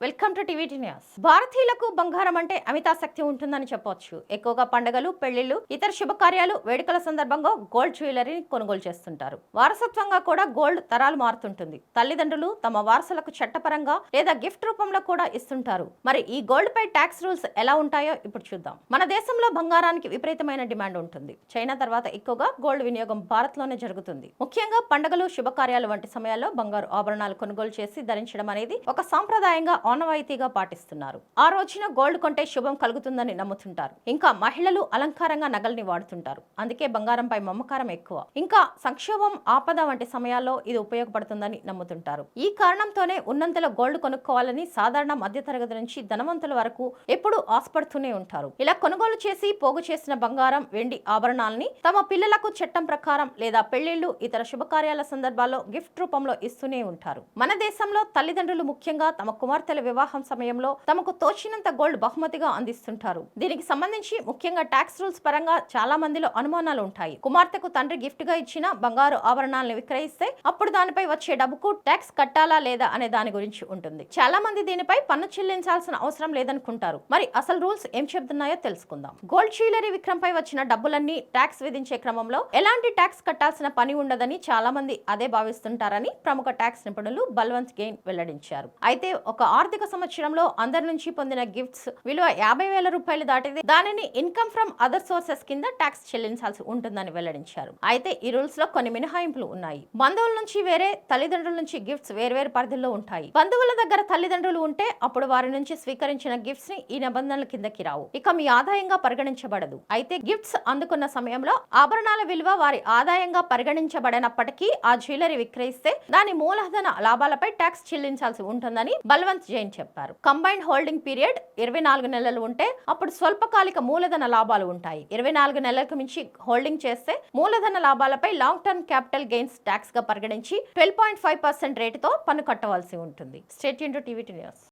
Welcome to TV news. భారతీయులకు బంగారం అంటే అమితాసక్తి ఉంటుందని చెప్పవచ్చు ఎక్కువగా పండుగలు పెళ్ళిళ్ళు ఇతర శుభకార్యాలు వేడుకల సందర్భంగా గోల్డ్ జ్యువెలరీని కొనుగోలు చేస్తుంటారు. వారసత్వంగా కూడా గోల్డ్ తరాలు మారుతుంటుంది. తల్లిదండ్రులు తమ వారసులకు చట్టపరంగా లేదా గిఫ్ట్ రూపంలో కూడా ఇస్తుంటారు. మరి ఈ గోల్డ్ పై ట్యాక్స్ రూల్స్ ఎలా ఉంటాయో ఇప్పుడు చూద్దాం. మన దేశంలో బంగారానికి విపరీతమైన డిమాండ్ ఉంటుంది. చైనా తర్వాత ఎక్కువగా గోల్డ్ వినియోగం భారత్లోనే జరుగుతుంది. ముఖ్యంగా పండుగలు శుభకార్యాలు వంటి సమయాల్లో బంగారు ఆభరణాలు కొనుగోలు చేసి ధరించడం అనేది ఒక సాంప్రదాయంగా ఆనవాయితీగా పాటిస్తున్నారు. ఆ రోజున గోల్డ్ కొంటే శుభం కలుగుతుందని నమ్ముతుంటారు. ఇంకా మహిళలు అలంకారంగా నగల్ని వాడుతుంటారు. అందుకే బంగారంపై మమ్మకారం ఎక్కువ. ఇంకా సంక్షోభం ఆపద వంటి సమయాల్లో ఇది ఉపయోగపడుతుందని నమ్ముతుంటారు. ఈ కారణంతోనే ఉన్నంతలో గోల్డ్ కొనుక్కోవాలని సాధారణ మధ్యతరగతి నుంచి ధనవంతుల వరకు ఎప్పుడూ ఆశపడుతూనే ఉంటారు. ఇలా కొనుగోలు చేసి పోగు చేసిన బంగారం వెండి ఆభరణాలని తమ పిల్లలకు చట్టం ప్రకారం లేదా పెళ్ళిళ్ళు ఇతర శుభకార్యాల సందర్భాల్లో గిఫ్ట్ రూపంలో ఇస్తూనే ఉంటారు. మన దేశంలో తల్లిదండ్రులు ముఖ్యంగా తమ కుమార్తె కుమార్తెల వివాహం సమయంలో తమకు తోచినంత గోల్డ్ బహుమతిగా అందిస్తుంటారు. దీనికి సంబంధించి ముఖ్యంగా ట్యాక్స్ రూల్స్ పరంగా చాలా మందిలో అనుమానాలు ఉంటాయి. కుమార్తెకు తండ్రి గిఫ్ట్గా ఇచ్చిన బంగారు ఆభరణాలను విక్రయిస్తే అప్పుడు దానిపై వచ్చే డబ్బుకు ట్యాక్స్ కట్టాలా లేదా అనే దాని గురించి ఉంటుంది. చాలా మంది దీనిపై పన్ను చెల్లించాల్సిన అవసరం లేదనుకుంటారు. మరి అసలు రూల్స్ ఏం చెబుతున్నాయో తెలుసుకుందాం. గోల్డ్ జ్యువెలరీ విక్రయంపై వచ్చిన డబ్బులన్నీ ట్యాక్స్ విధించే క్రమంలో ఎలాంటి ట్యాక్స్ కట్టాల్సిన పని ఉండదని చాలా మంది అదే భావిస్తుంటారని ప్రముఖ ట్యాక్స్ నిపుణులు బల్వంత్ గెయిన్ వెల్లడించారు. అయితే ఒక ఆర్థిక సంవత్సరంలో అందరి నుంచి పొందిన గిఫ్ట్స్ విలువ యాభై వేల రూపాయలు దాటితే దానిని ఇన్కమ్ ఫ్రమ్ అదర్ సోర్సెస్ కింద ట్యాక్స్ చెల్లించాల్సి ఉంటుందని వెల్లడించారు. అయితే ఈ రూల్స్లో కొన్ని మినహాయింపులు ఉన్నాయి. బంధువుల నుంచి వేరే తల్లిదండ్రుల నుంచి గిఫ్ట్స్ వేర్వేరు పరిధుల్లో ఉంటాయి. బంధువుల దగ్గర తల్లిదండ్రులు ఉంటే అప్పుడు వారి నుంచి స్వీకరించిన గిఫ్ట్స్ని ఈ నిబంధనల కిందకి రావు. ఇక మీ ఆదాయంగా పరిగణించబడదు. అయితే గిఫ్ట్స్ అందుకున్న సమయంలో ఆభరణాల విలువ వారి ఆదాయంగా పరిగణించబడినప్పటికీ ఆ జ్యువెలరీ విక్రయిస్తే దాని మూలధన లాభాలపై ట్యాక్స్ చెల్లించాల్సి ఉంటుందని బల్వంత్ జైన్ చెప్పారు. కంబైన్డ్ హోల్డింగ్ పీరియడ్ ఇరవై నాలుగు నెలలు ఉంటే అప్పుడు స్వల్పకాలిక మూలధన లాభాలు ఉంటాయి. ఇరవై నాలుగు నెలలకు మించి హోల్డింగ్ చేస్తే మూలధన లాభాలపై లాంగ్ టర్మ్ క్యాపిటల్ గెయిన్స్ ట్యాక్స్గా పరిగణించి ట్వెల్వ్ పాయింట్ ఫైవ్ పర్సెంట్ రేటుతో పన్ను కట్టవలసి ఉంటుంది. State into TV news